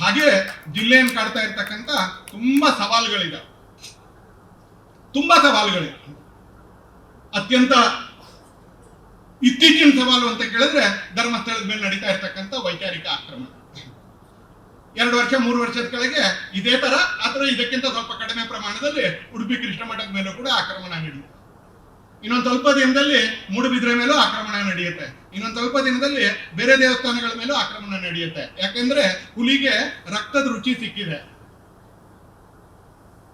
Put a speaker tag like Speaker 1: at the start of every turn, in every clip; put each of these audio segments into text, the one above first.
Speaker 1: ಹಾಗೆ ಜಿಲ್ಲೆಯನ್ನು ಕಾಡ್ತಾ ಇರ್ತಕ್ಕಂಥ ತುಂಬಾ ಸವಾಲುಗಳಿದಾವೆ ತುಂಬಾ ಸವಾಲುಗಳಿವೆ ಅತ್ಯಂತ ಇತ್ತೀಚಿನ ಸವಾಲು ಅಂತ ಕೇಳಿದ್ರೆ ಧರ್ಮಸ್ಥಳದ ಮೇಲೆ ನಡೀತಾ ಇರ್ತಕ್ಕಂಥ ವೈಚಾರಿಕ ಆಕ್ರಮಣ. ಎರಡು ವರ್ಷ, ಮೂರು ವರ್ಷದ ಕೆಳಗೆ ಇದೇ ತರ, ಆದ್ರೆ ಇದಕ್ಕಿಂತ ಸ್ವಲ್ಪ ಕಡಿಮೆ ಪ್ರಮಾಣದಲ್ಲಿ ಉಡುಪಿ ಕೃಷ್ಣ ಮಠದ ಮೇಲೂ ಕೂಡ ಆಕ್ರಮಣ ನಡೆಯುತ್ತೆ ಇನ್ನೊಂದು ಸ್ವಲ್ಪ ದಿನದಲ್ಲಿ ಮೂಡುಬಿದ್ರೆ ಮೇಲೂ ಆಕ್ರಮಣ ನಡೆಯುತ್ತೆ. ಇನ್ನೊಂದು ಸ್ವಲ್ಪ ದಿನದಲ್ಲಿ ಬೇರೆ ದೇವಸ್ಥಾನಗಳ ಮೇಲೂ ಆಕ್ರಮಣ ನಡೆಯುತ್ತೆ. ಯಾಕೆಂದ್ರೆ ಹುಲಿಗೆ ರಕ್ತದ ರುಚಿ ಸಿಕ್ಕಿದೆ.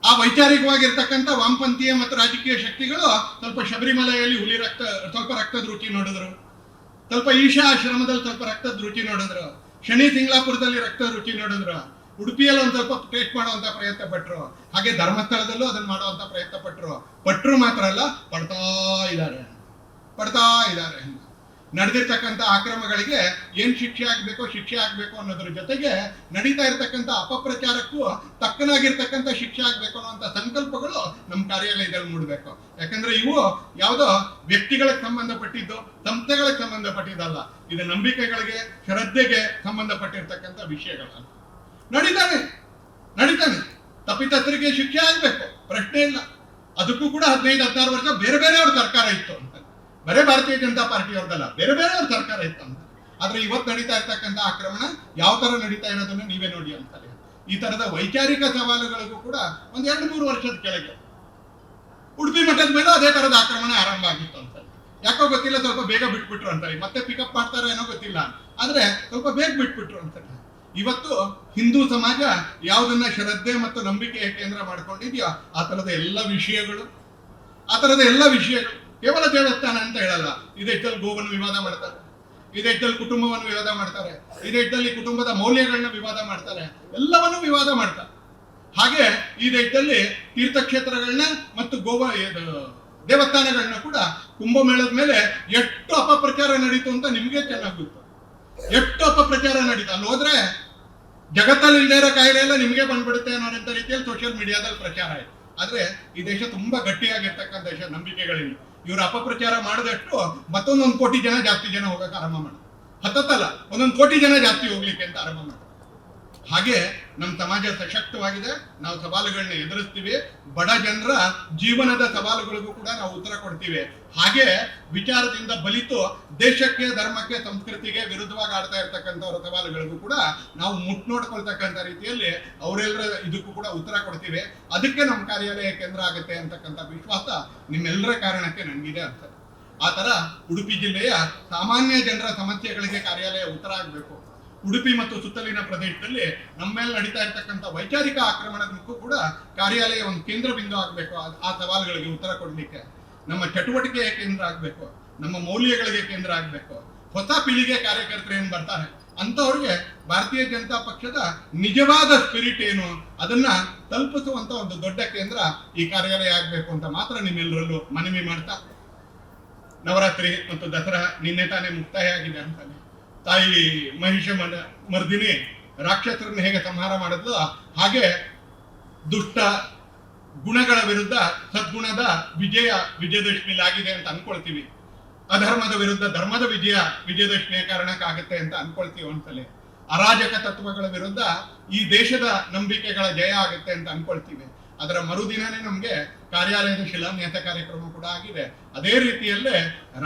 Speaker 1: ಆ ವೈಚಾರಿಕವಾಗಿರ್ತಕ್ಕಂಥ ವಾಮಪಂಥೀಯ ಮತ್ತು ರಾಜಕೀಯ ಶಕ್ತಿಗಳು ಸ್ವಲ್ಪ ಶಬರಿಮಲೆಯಲ್ಲಿ ಹುಲಿ ರಕ್ತ, ಸ್ವಲ್ಪ ರಕ್ತದ ರುಚಿ ನೋಡಿದ್ರು. ಸ್ವಲ್ಪ ಈಶಾ ಆಶ್ರಮದಲ್ಲಿ ಸ್ವಲ್ಪ ರಕ್ತದ ರುಚಿ ನೋಡಿದ್ರು. ಶನಿ ಸಿಂಗ್ಲಾಪುರದಲ್ಲಿ ರಕ್ತದ ರುಚಿ ನೋಡಿದ್ರು. ಉಡುಪಿಯಲ್ಲಿ ಒಂದ್ ಸ್ವಲ್ಪ ಟೇಸ್ಟ್ ಮಾಡುವಂತ ಪ್ರಯತ್ನ ಪಟ್ರು. ಹಾಗೆ ಧರ್ಮಸ್ಥಳದಲ್ಲೂ ಅದನ್ನ ಮಾಡುವಂತ ಪ್ರಯತ್ನ ಪಟ್ರು. ಪಟ್ರು ಮಾತ್ರ ಅಲ್ಲ, ಪಡ್ತಾ ಇದ್ದಾರೆ ಪಡ್ತಾ ಇದ್ದಾರೆ ನಡೆದಿರ್ತಕ್ಕಂಥ ಆಕ್ರಮಗಳಿಗೆ ಏನ್ ಶಿಕ್ಷೆ ಆಗ್ಬೇಕೋ, ಶಿಕ್ಷೆ ಆಗ್ಬೇಕು ಅನ್ನೋದ್ರ ಜೊತೆಗೆ ನಡೀತಾ ಇರ್ತಕ್ಕಂಥ ಅಪಪ್ರಚಾರಕ್ಕೂ ತಕ್ಕನಾಗಿರ್ತಕ್ಕಂಥ ಶಿಕ್ಷೆ ಆಗ್ಬೇಕು ಅನ್ನೋಂಥ ಸಂಕಲ್ಪಗಳು ನಮ್ಮ ಕಾರ್ಯಾಲಯದಲ್ಲಿ ಮೂಡಬೇಕು. ಯಾಕಂದ್ರೆ ಇವು ಯಾವುದೋ ವ್ಯಕ್ತಿಗಳಿಗೆ ಸಂಬಂಧಪಟ್ಟಿದ್ದು, ಸಂಸ್ಥೆಗಳಿಗೆ ಸಂಬಂಧಪಟ್ಟಿದ್ದಲ್ಲ. ಇದು ನಂಬಿಕೆಗಳಿಗೆ, ಶ್ರದ್ಧೆಗೆ ಸಂಬಂಧಪಟ್ಟಿರ್ತಕ್ಕಂಥ ವಿಷಯಗಳಲ್ಲ. ನಡೀತಾನೆ ನಡೀತಾನೆ. ತಪ್ಪಿತಸ್ಥರಿಗೆ ಶಿಕ್ಷೆ ಆಗ್ಬೇಕು, ಪ್ರಶ್ನೆ ಇಲ್ಲ. ಅದಕ್ಕೂ ಕೂಡ ಹದಿನೈದು, ಹದಿನಾರು ವರ್ಷ ಬೇರೆ ಬೇರೆಯವ್ರ ಸರ್ಕಾರ ಇತ್ತು ಅಂತ. ಬರೇ ಭಾರತೀಯ ಜನತಾ ಪಾರ್ಟಿಯವ್ರದ್ದಲ್ಲ, ಬೇರೆ ಬೇರೆಯವ್ರ ಸರ್ಕಾರ ಇತ್ತು ಅಂತ. ಆದ್ರೆ ಇವತ್ತು ನಡೀತಾ ಇರ್ತಕ್ಕಂಥ ಆಕ್ರಮಣ ಯಾವ ತರ ನಡೀತಾ ಇರೋದನ್ನ ನೀವೇ ನೋಡಿ ಅಂತಾರೆ ಈ ತರದ ವೈಚಾರಿಕ ಸವಾಲುಗಳಿಗೂ ಕೂಡ ಒಂದ್ ಎರಡು, ಮೂರು ವರ್ಷದ ಕೆಳಗೆ ಉಡುಪಿ ಮಠದ ಮೇಲೆ ಅದೇ ತರದ ಆಕ್ರಮಣ ಆರಂಭ ಆಗಿತ್ತು ಅಂತ ಯಾಕೋ ಗೊತ್ತಿಲ್ಲ, ಸ್ವಲ್ಪ ಬೇಗ ಬಿಟ್ಬಿಟ್ರು ಅಂತಾರೆ ಮತ್ತೆ ಪಿಕಪ್ ಮಾಡ್ತಾರೋ ಏನೋ ಗೊತ್ತಿಲ್ಲ. ಆದ್ರೆ ಸ್ವಲ್ಪ ಬೇಗ ಬಿಟ್ಬಿಟ್ರು ಅಂತಾರೆ ಇವತ್ತು ಹಿಂದೂ ಸಮಾಜ ಯಾವುದನ್ನ ಶ್ರದ್ಧೆ ಮತ್ತು ನಂಬಿಕೆ ಕೇಂದ್ರ ಮಾಡ್ಕೊಂಡಿದ್ಯೋ? ಆ ತರದ ಎಲ್ಲ ವಿಷಯಗಳು, ಆ ತರದ ಎಲ್ಲ ವಿಷಯಗಳು. ಕೇವಲ ದೇವಸ್ಥಾನ ಅಂತ ಹೇಳಲ್ಲ. ಇದೇ ಇದ್ದಲ್ಲಿ ಗೋವನ್ನು ವಿವಾದ ಮಾಡ್ತಾರೆ. ಇದೇ ಇದ್ದಲ್ಲಿ ಕುಟುಂಬವನ್ನು ವಿವಾದ ಮಾಡ್ತಾರೆ. ಇದೇ ಇದ್ದಲ್ಲಿ ಕುಟುಂಬದ ಮೌಲ್ಯಗಳನ್ನ ವಿವಾದ ಮಾಡ್ತಾರೆ. ಎಲ್ಲವನ್ನು ವಿವಾದ ಮಾಡ್ತಾರೆ. ಹಾಗೆ ಈ ದೇಶದಲ್ಲಿ ತೀರ್ಥಕ್ಷೇತ್ರಗಳನ್ನ ಮತ್ತು ಗೋವಾ ದೇವಸ್ಥಾನಗಳನ್ನ ಕೂಡ ಕುಂಭಮೇಳದ ಮೇಲೆ ಎಷ್ಟು ಅಪಪ್ರಚಾರ ನಡೀತು ಅಂತ ನಿಮ್ಗೆ ಚೆನ್ನಾಗಿ ಗೊತ್ತು. ಎಷ್ಟು ಅಪಪ್ರಚಾರ ನಡೀತು? ಅಲ್ಲಿ ಹೋದ್ರೆ ಜಗತ್ತಲ್ಲಿ ಇಲ್ಲದೆ ಇರೋ ಕಾಯಿಲೆ ಎಲ್ಲ ನಿಮಗೆ ಬಂದ್ಬಿಡುತ್ತೆ ಅನ್ನೋಂಥ ರೀತಿಯಲ್ಲಿ ಸೋಷಿಯಲ್ ಮೀಡಿಯಾದಲ್ಲಿ ಪ್ರಚಾರ ಆಯ್ತು. ಆದ್ರೆ ಈ ದೇಶ ತುಂಬಾ ಗಟ್ಟಿಯಾಗಿರ್ತಕ್ಕಂಥ ದೇಶ, ನಂಬಿಕೆಗಳಿವೆ. ಇವರು ಅಪಪ್ರಚಾರ ಮಾಡಿದಷ್ಟು ಮತ್ತೊಂದೊಂದು ಕೋಟಿ ಜನ ಜಾಸ್ತಿ ಜನ ಹೋಗಕ್ಕೆ ಆರಂಭ ಮಾಡ ಹತ್ತತ್ತಲ್ಲ, ಒಂದೊಂದು ಕೋಟಿ ಜನ ಜಾಸ್ತಿ ಹೋಗ್ಲಿಕ್ಕೆ ಅಂತ ಆರಂಭ ಮಾಡ ಹಾಗೆ ನಮ್ಮ ಸಮಾಜ ಸಶಕ್ತವಾಗಿದೆ. ನಾವು ಸವಾಲುಗಳನ್ನ ಎದುರಿಸ್ತೀವಿ. ಬಡ ಜನರ ಜೀವನದ ಸವಾಲುಗಳಿಗೂ ಕೂಡ ನಾವು ಉತ್ತರ ಕೊಡ್ತೀವಿ. ಹಾಗೆ ವಿಚಾರದಿಂದ ಬಲಿತು ದೇಶಕ್ಕೆ, ಧರ್ಮಕ್ಕೆ, ಸಂಸ್ಕೃತಿಗೆ ವಿರುದ್ಧವಾಗಿ ಆಡ್ತಾ ಇರ್ತಕ್ಕಂಥವ್ರ ಸವಾಲುಗಳಿಗೂ ಕೂಡ ನಾವು ಮುಟ್ ನೋಡ್ಕೊಳ್ತಕ್ಕಂಥ ರೀತಿಯಲ್ಲಿ ಅವರೆಲ್ಲರ ಇದಕ್ಕೂ ಕೂಡ ಉತ್ತರ ಕೊಡ್ತೀವಿ. ಅದಕ್ಕೆ ನಮ್ಮ ಕಾರ್ಯಾಲಯ ಕೇಂದ್ರ ಆಗುತ್ತೆ ಅಂತಕ್ಕಂಥ ವಿಶ್ವಾಸ ನಿಮ್ಮೆಲ್ಲರ ಕಾರಣಕ್ಕೆ ನನಗಿದೆ ಅಂತ. ಆ ತರ ಉಡುಪಿ ಜಿಲ್ಲೆಯ ಸಾಮಾನ್ಯ ಜನರ ಸಮಸ್ಯೆಗಳಿಗೆ ಕಾರ್ಯಾಲಯ ಉತ್ತರ ಆಗಬೇಕು. ಉಡುಪಿ ಮತ್ತು ಸುತ್ತಲಿನ ಪ್ರದೇಶದಲ್ಲಿ ನಮ್ಮ ಮೇಲೆ ನಡೀತಾ ಇರ್ತಕ್ಕಂಥ ವೈಚಾರಿಕ ಆಕ್ರಮಣಕ್ಕೂ ಕೂಡ ಕಾರ್ಯಾಲಯ ಒಂದು ಕೇಂದ್ರ ಬಿಂದು ಆಗಬೇಕು. ಆ ಸವಾಲುಗಳಿಗೆ ಉತ್ತರ ಕೊಡಲಿಕ್ಕೆ. ನಮ್ಮ ಚಟುವಟಿಕೆಯ ಕೇಂದ್ರ ಆಗಬೇಕು. ನಮ್ಮ ಮೌಲ್ಯಗಳಿಗೆ ಕೇಂದ್ರ ಆಗಬೇಕು. ಹೊಸ ಪೀಳಿಗೆ ಕಾರ್ಯಕರ್ತರು ಏನು ಬರ್ತಾರೆ? ಅಂಥವ್ರಿಗೆ ಭಾರತೀಯ ಜನತಾ ಪಕ್ಷದ ನಿಜವಾದ ಸ್ಪಿರಿಟ್ ಏನು? ಅದನ್ನ ತಲುಪಿಸುವಂತ ಒಂದು ದೊಡ್ಡ ಕೇಂದ್ರ ಈ ಕಾರ್ಯಾಲಯ ಆಗಬೇಕು ಅಂತ ಮಾತ್ರ ನಿಮ್ಮೆಲ್ಲರಲ್ಲೂ ಮನವಿ ಮಾಡ್ತಾ. ನವರಾತ್ರಿ ಮತ್ತು ದಸರಾ ನಿನ್ನೆ ತಾನೇ ಮುಕ್ತಾಯ ಆಗಿದೆ ಅಂತಾನೆ. ತಾಯಿ ಮಹಿಷ ಮರ್ದಿನಿ ರಾಕ್ಷಸರನ್ನು ಹೇಗೆ ಸಂಹಾರ ಮಾಡಿದ್ಲು? ಹಾಗೆ ದುಷ್ಟ ಗುಣಗಳ ವಿರುದ್ಧ ಸದ್ಗುಣದ ವಿಜಯ ವಿಜಯದಶಮಿಲಿ ಆಗಿದೆ ಅಂತ ಅನ್ಕೊಳ್ತೀವಿ. ಅಧರ್ಮದ ವಿರುದ್ಧ ಧರ್ಮದ ವಿಜಯ ವಿಜಯದಶಮಿಯ ಕಾರಣಕ್ಕಾಗತ್ತೆ ಅಂತ ಅನ್ಕೊಳ್ತೀವಿ ಒಂದ್ಸಲಿ. ಅರಾಜಕ ತತ್ವಗಳ ವಿರುದ್ಧ ಈ ದೇಶದ ನಂಬಿಕೆಗಳ ಜಯ ಆಗುತ್ತೆ ಅಂತ ಅನ್ಕೊಳ್ತೀವಿ. ಅದರ ಮರುದಿನನೇ ನಮ್ಗೆ ಕಾರ್ಯಾಲಯದ ಶಿಲಾನ್ಯಾಸ ಕಾರ್ಯಕ್ರಮ ಕೂಡ ಆಗಿದೆ. ಅದೇ ರೀತಿಯಲ್ಲೇ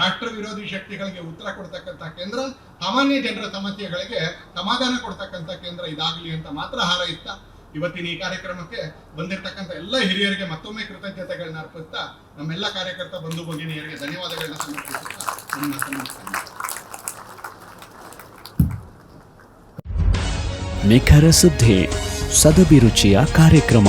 Speaker 1: ರಾಷ್ಟ್ರ ವಿರೋಧಿ ಶಕ್ತಿಗಳಿಗೆ ಉತ್ತರ ಕೊಡ್ತಕ್ಕಂಥ ಕೇಂದ್ರ, ಸಾಮಾನ್ಯ ಜನರ ಸಮಸ್ಯೆಗಳಿಗೆ ಸಮಾಧಾನ ಕೊಡ್ತಕ್ಕಂಥ ಕೇಂದ್ರ ಇದಾಗಲಿ ಅಂತ ಮಾತ್ರ ಹಾರೈಸ್ತಾ ಇವತ್ತಿನ ಈ ಕಾರ್ಯಕ್ರಮಕ್ಕೆ ಬಂದಿರತಕ್ಕಂಥ ಎಲ್ಲ ಹಿರಿಯರಿಗೆ ಮತ್ತೊಮ್ಮೆ ಕೃತಜ್ಞತೆಗಳನ್ನ ಅರ್ಪಿಸ್ತಾ ನಮ್ಮೆಲ್ಲ ಕಾರ್ಯಕರ್ತ ಬಂಧು ಭಗಿನಿಯರಿಗೆ ಧನ್ಯವಾದಗಳನ್ನ ಸಮರ್ಪಿಸುತ್ತಾ.
Speaker 2: ನಿಖರ ಸುದ್ದಿ, ಸದಭಿರುಚಿಯ ಕಾರ್ಯಕ್ರಮ.